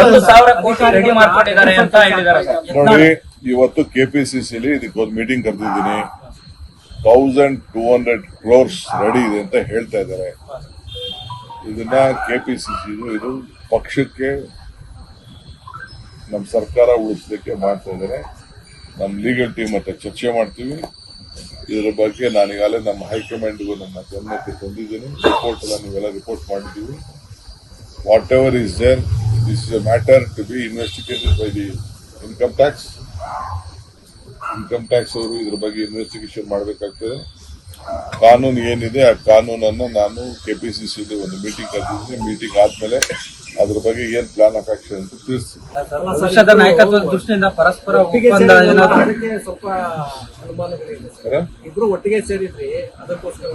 ಒಂದು ಸಾವಿರ ಕೋಟಿ ರೆಡಿ ಮಾಡ್ಕೊಂಡಿದ್ದಾರೆ ಅಂತ ಹೇಳಿದ್ದಾರೆ ನೋಡಿ ಇವತ್ತು ಕೆಪಿಸಿಸಿಲಿ ಇದಕ್ಕೊಂದು meeting ಕರೆದಿದ್ದೀನಿ. Thousand two hundred crores ready ಇದೆ ಅಂತ ಹೇಳ್ತಾ ಇದ್ದಾರೆ. ಇದನ್ನ ಕೆಪಿಸಿಸಿ ಇದು ಪಕ್ಷಕ್ಕೆ ನಮ್ಮ ಸರ್ಕಾರ ಉಳಿಸಲಿಕ್ಕೆ ಮಾಡ್ತಾ ಇದ್ದಾರೆ. ನಮ್ಮ ಲೀಗಲ್ ಟೀಮ್ ಹತ್ರ ಚರ್ಚೆ ಮಾಡ್ತೀವಿ. ಇದರ ಬಗ್ಗೆ ನಾನೀಗಾಗಲೇ ನಮ್ಮ ಹೈಕಮಾಂಡ್ಗೂ ನನ್ನ ಗಮನಕ್ಕೆ ತಂದಿದ್ದೀನಿ. ರಿಪೋರ್ಟ್ ಎಲ್ಲ ನೀವೆಲ್ಲ ರಿಪೋರ್ಟ್ ಮಾಡಿದ್ದೀವಿ. Whatever is there this is a matter to be investigated by the income tax income tax ಅವರು ಇದ್ರ ಬಗ್ಗೆ ಇನ್ವೆಸ್ಟಿಗೇಷನ್ ಮಾಡಬೇಕಾಗ್ತದೆ. ಕಾನೂನು ಏನಿದೆ ಆ ಕಾನೂನನ್ನು ನಾನು ಕೆಪಿಸಿಸಿ ಒಂದು ಮೀಟಿಂಗ್ ಕರೆದಿದ್ದೀನಿ. ಮೀಟಿಂಗ್ ಆದ್ಮೇಲೆ ಅದ್ರ ಬಗ್ಗೆ ಏನ್ ಪ್ಲಾನ್ ಆಫ್ ಆಕ್ಷನ್ ಅಂತ ತಿಳಿಸ್ತೀನಿ. ಪಕ್ಷದ ನಾಯಕತ್ವದ ದೃಷ್ಟಿಯಿಂದ ಪರಸ್ಪರ ಒಪ್ಪಂದ ಏನಾದ್ರು? ಇಬ್ರು ಒಟ್ಟಿಗೆ ಸೇರಿದ್ರಿ ಅದಕ್ಕೋಸ್ಕರ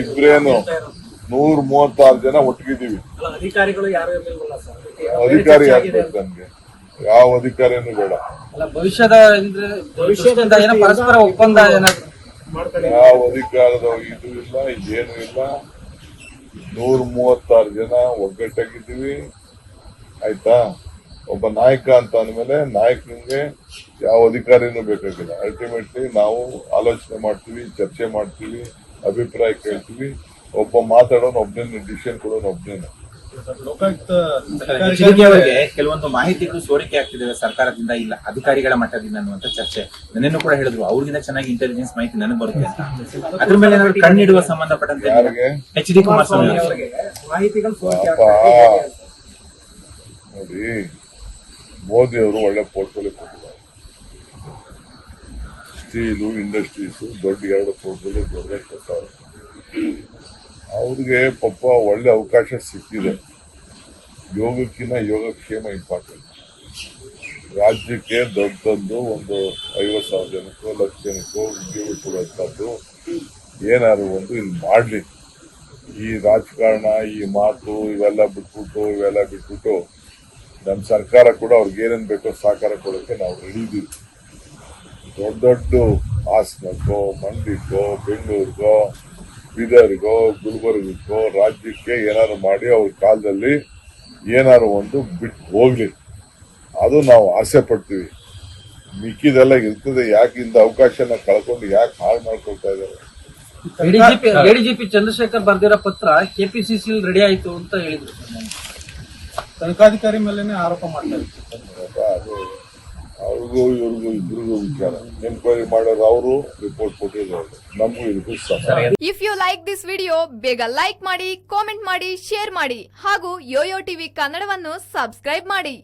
ಇಬ್ರೇನು? ನೂರ ಮೂವತ್ತಾರು ಜನ ಒಟ್ಟಿಗಿದ್ದೀವಿ. ಅಧಿಕಾರಿಗಳು ಯಾರು ಅಧಿಕಾರಿ ಆಗ್ಬೇಕು ನನ್ಗೆ ಯಾವ ಅಧಿಕಾರಿನೂ ಬೇಡ. ಭವಿಷ್ಯದ ಏನೋ ಪರಸ್ಪರ ಒಪ್ಪಂದ ಏನಾದ್ರು ಯಾವ ಅಧಿಕಾರದ ಇದು ಇಲ್ಲ ಏನು ಇಲ್ಲ. ನೂರ ಮೂವತ್ತಾರು ಜನ ಒಗ್ಗಟ್ಟಾಗಿದ್ದೀವಿ. ಆಯ್ತಾ? ಒಬ್ಬ ನಾಯಕ ಅಂತ ಅಂದ್ಮೇಲೆ ನಾಯಕನಿಗೆ ಯಾವ ಅಧಿಕಾರಿನೂ ಬೇಕಾಗಿಲ್ಲ. ಅಲ್ಟಿಮೇಟ್ಲಿ ನಾವು ಆಲೋಚನೆ ಮಾಡ್ತೀವಿ ಚರ್ಚೆ ಮಾಡ್ತೀವಿ ಅಭಿಪ್ರಾಯ ಕೇಳ್ತೀವಿ. ಒಬ್ಬ ಮಾತಾಡೋನು ಒಬ್ಬನೇ ಡಿಸಿಷನ್ ಕೊಡೋನು ಒಬ್ಬನೇ ಲೋಕಾಯುಕ್ತ ಅವರಿಗೆ ಕೆಲವೊಂದು ಮಾಹಿತಿಗಳು ಸೋರಿಕೆ ಆಗ್ತಿದ್ದಾವೆ ಸರ್ಕಾರದಿಂದ ಇಲ್ಲ ಅಧಿಕಾರಿಗಳ ಮಟ್ಟದಿಂದ ಅನ್ನುವಂತ ಚರ್ಚೆ. ನನ್ನನ್ನು ಕೂಡ ಹೇಳಿದ್ರು ಅವ್ರಿಗಿಂತ ಚೆನ್ನಾಗಿ ಇಂಟೆಲಿಜೆನ್ಸ್ ಮಾಹಿತಿ ನನಗೆ ಬರುತ್ತೆ ಅಂತ. ಅದ್ರ ಮೇಲೆ ಏನಾದ್ರು ಕಣ್ಣಿಡುವ ಸಂಬಂಧಪಟ್ಟಂತೆ ಎಚ್ ಡಿ ಕುಮಾರಸ್ವಾಮಿ ಅವರು. ಅವರಿಗೆ. ಮಾಹಿತಿಗಳು ಸೋರಿಕೆ ಪಾಪ. ನೋಡಿ ಮೋದಿ ಅವರು ಒಳ್ಳೆ ಪೋರ್ಟ್ಫೋಲಿಯೋ ಕೊಟ್ಟಿದ್ದಾರೆ. ಸ್ಟೀಲು ಇಂಡಸ್ಟ್ರೀಸ್ ದೊಡ್ಡ ಎರಡು ಪೋರ್ಟ್ಫೋಲಿಯೋ ದೊಡ್ಡ ಕೊಡ್ತಾರೆ ಅವ್ರಿಗೆ ಪಾಪ ಒಳ್ಳೆ ಅವಕಾಶ ಸಿಕ್ಕಿದೆ. ಯೋಗಕ್ಕಿಂತ ಯೋಗಕ್ಷೇಮ ಇಂಪಾರ್ಟೆಂಟ್ ರಾಜ್ಯಕ್ಕೆ ದೊಡ್ಡದೊಂದು ಒಂದು ಐವತ್ತು ಸಾವಿರ ಜನಕ್ಕೋ, ಲಕ್ಷ ಜನಕ್ಕೋ ಉದ್ಯೋಗ ಕೊಡುವಂಥದ್ದು ಏನಾದ್ರು ಒಂದು ಇಲ್ಲಿ ಮಾಡಲಿ. ಈ ರಾಜಕಾರಣ, ಈ ಮಾತು ಇವೆಲ್ಲ ಬಿಟ್ಬಿಟ್ಟು ಇವೆಲ್ಲ ಬಿಟ್ಬಿಟ್ಟು ನಮ್ಮ ಸರ್ಕಾರ ಕೂಡ ಅವ್ರಿಗೆ ಏನೇನು ಬೇಕೋ ಸಹಕಾರ ಕೊಡೋಕ್ಕೆ ನಾವು ರೆಡಿ ದೊಡ್ಡ ದೊಡ್ಡ ಹಾಸನಕ್ಕೋ, ಮಂಡ್ಯಕ್ಕೋ, ಬೆಂಗಳೂರಿಗೋ ಬೀದರ್ಗೋ ಗುಲ್ಬರ್ಗಕ್ಕೋ ರಾಜ್ಯಕ್ಕೆ ಏನಾದ್ರು ಮಾಡಿ ಅವ್ರ ಕಾಲದಲ್ಲಿ ಏನಾರು ಒಂದು ಬಿಟ್ಟು ಹೋಗ್ಲಿ. ಅದು ನಾವು ಆಸೆ ಪಡ್ತೀವಿ. ಮಿಕ್ಕಿದೆಲ್ಲ ಇರ್ತದೆ ಯಾಕೆ ಇಂದ ಅವಕಾಶನ ಕಳ್ಕೊಂಡು ಯಾಕೆ ಹಾಳು ಮಾಡ್ಕೊಳ್ತಾ ಇದ್ದಾರೆ? ಎಡಿಜಿಪಿ ಚಂದ್ರಶೇಖರ್ ಬರ್ದಿರೋ ಪತ್ರ ಕೆಪಿಸಿಸಿ ರೆಡಿ ಆಯ್ತು ಅಂತ ಹೇಳಿದ್ರು. ತನಿಖಾಧಿಕಾರಿ ಮೇಲೆನೆ ಆರೋಪ ಮಾಡ್ತಾ ಇತ್ತು ಅದು ಅವ್ರಿಗೂ ಇವ್ರಿಗೂ ಇಬ್ರಿಗೂ ವಿಚಾರ. ಎನ್ಕ್ವೈರಿ ಮಾಡೋರು ಅವರು ರಿಪೋರ್ಟ್ ಕೊಟ್ಟಿದ್ದಾರೆ ನಮಗೂ ಇದಕ್ಕೂ ಸಹ if you like this video ಬೇಗ ಲೈಕ್ ಮಾಡಿ ಕಾಮೆಂಟ್ ಮಾಡಿ ಶೇರ್ ಮಾಡಿ ಹಾಗೂ ಯೋಯೋ ಟಿವಿ ಕನ್ನಡವನ್ನು ಸಬ್ಸ್ಕ್ರೈಬ್ ಮಾಡಿ.